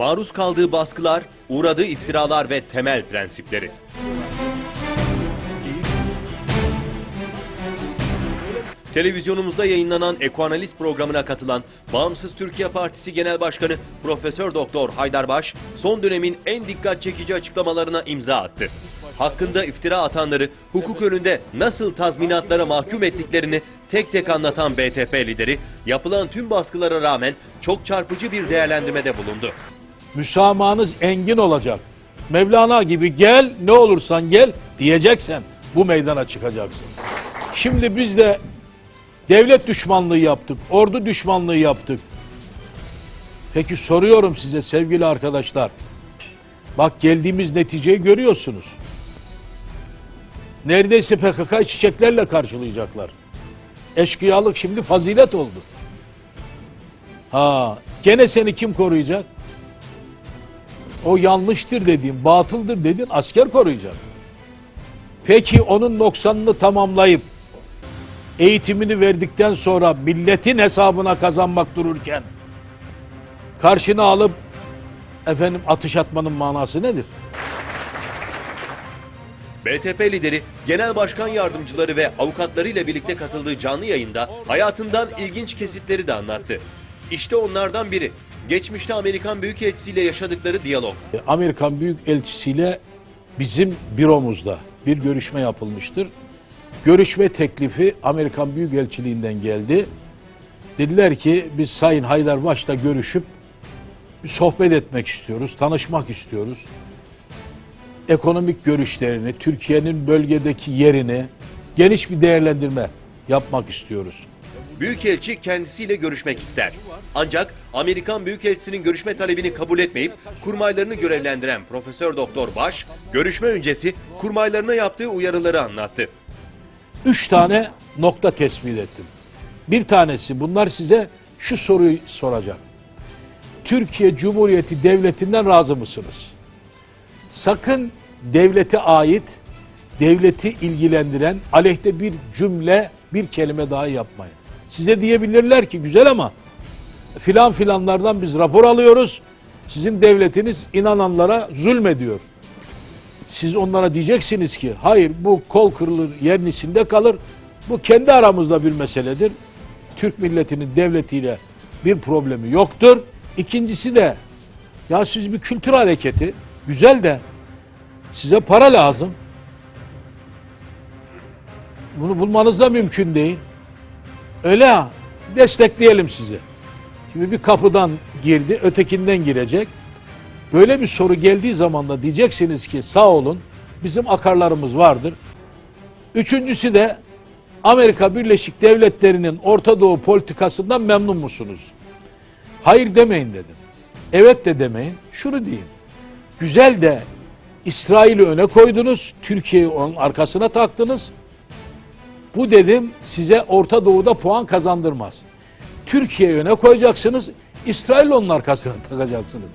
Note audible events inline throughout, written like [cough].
maruz kaldığı baskılar, uğradığı iftiralar ve temel prensipleri. Televizyonumuzda yayınlanan Ekoanaliz programına katılan Bağımsız Türkiye Partisi Genel Başkanı Profesör Doktor Haydar Baş son dönemin en dikkat çekici açıklamalarına imza attı. Hakkında iftira atanları hukuk önünde nasıl tazminatlara mahkum ettiklerini tek tek anlatan BTP lideri yapılan tüm baskılara rağmen çok çarpıcı bir değerlendirmede bulundu. Müsamahanız engin olacak. Mevlana gibi gel ne olursan gel diyeceksen bu meydana çıkacaksın. Şimdi biz de devlet düşmanlığı yaptık, ordu düşmanlığı yaptık. Peki soruyorum size sevgili arkadaşlar. Bak geldiğimiz neticeyi görüyorsunuz. Neredeyse PKK çiçeklerle karşılayacaklar. Eşkıyalık şimdi fazilet oldu. Ha, gene seni kim koruyacak? O yanlıştır dediğin, batıldır dediğin asker koruyacak. Peki onun noksanını tamamlayıp eğitimini verdikten sonra milletin hesabına kazanmak dururken karşına alıp efendim atış atmanın manası nedir? BTP lideri, genel başkan yardımcıları ve avukatlarıyla birlikte katıldığı canlı yayında hayatından ilginç kesitleri de anlattı. İşte onlardan biri. Geçmişte Amerikan Büyükelçisi ile yaşadıkları diyalog. E, Amerikan Büyükelçisiyle bizim büromuzda bir görüşme yapılmıştır. Görüşme teklifi Amerikan Büyükelçiliğinden geldi. Dediler ki biz Sayın Haydar Baş'la görüşüp bir sohbet etmek istiyoruz, tanışmak istiyoruz. Ekonomik görüşlerini, Türkiye'nin bölgedeki yerini geniş bir değerlendirme yapmak istiyoruz. Büyükelçi kendisiyle görüşmek ister. Ancak Amerikan Büyükelçisi'nin görüşme talebini kabul etmeyip kurmaylarını görevlendiren Profesör Doktor Baş, görüşme öncesi kurmaylarına yaptığı uyarıları anlattı. Üç tane nokta tespit ettim. Bir tanesi bunlar size şu soruyu soracak. Türkiye Cumhuriyeti Devleti'nden razı mısınız? Sakın devlete ait, devleti ilgilendiren aleyhte bir cümle, bir kelime daha yapmayın. Size diyebilirler ki güzel ama filan filanlardan biz rapor alıyoruz. Sizin devletiniz inananlara zulmediyor. Siz onlara diyeceksiniz ki hayır bu kol kırılır yerin içinde kalır. Bu kendi aramızda bir meseledir. Türk milletinin devletiyle bir problemi yoktur. İkincisi de ya siz bir kültür hareketi güzel de size para lazım. Bunu bulmanız da mümkün değil. Öyle ya destekleyelim sizi. Şimdi bir kapıdan girdi ötekinden girecek. Böyle bir soru geldiği zaman da diyeceksiniz ki sağ olun bizim akarlarımız vardır. Üçüncüsü de Amerika Birleşik Devletleri'nin Orta Doğu politikasından memnun musunuz? Hayır demeyin dedim. Evet de demeyin. Şunu deyin. Güzel de İsrail'i öne koydunuz. Türkiye'yi onun arkasına taktınız. Bu dedim size Orta Doğu'da puan kazandırmaz. Türkiye'yi öne koyacaksınız. İsrail onun arkasına [laughs] takacaksınız.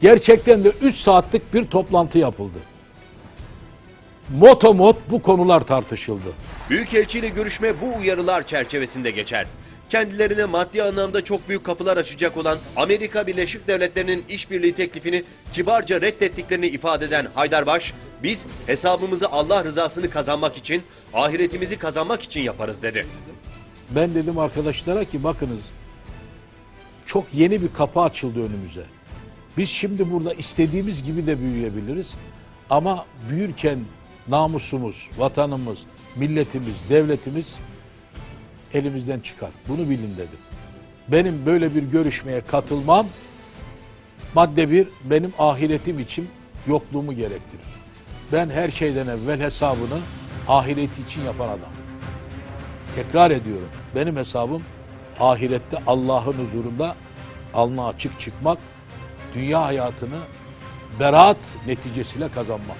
Gerçekten de 3 saatlik bir toplantı yapıldı. Motomot bu konular tartışıldı. Büyükelçi ile görüşme bu uyarılar çerçevesinde geçer. Kendilerine maddi anlamda çok büyük kapılar açacak olan Amerika Birleşik Devletleri'nin işbirliği teklifini kibarca reddettiklerini ifade eden Haydarbaş, biz hesabımızı Allah rızasını kazanmak için, ahiretimizi kazanmak için yaparız dedi. Ben dedim arkadaşlara ki bakınız çok yeni bir kapı açıldı önümüze. Biz şimdi burada istediğimiz gibi de büyüyebiliriz. Ama büyürken namusumuz, vatanımız, milletimiz, devletimiz elimizden çıkar. Bunu bilin dedim. Benim böyle bir görüşmeye katılmam madde bir benim ahiretim için yokluğumu gerektirir. Ben her şeyden evvel hesabını ahireti için yapan adam. Tekrar ediyorum. Benim hesabım ahirette Allah'ın huzurunda alnı açık çıkmak, dünya hayatını beraat neticesiyle kazanmak.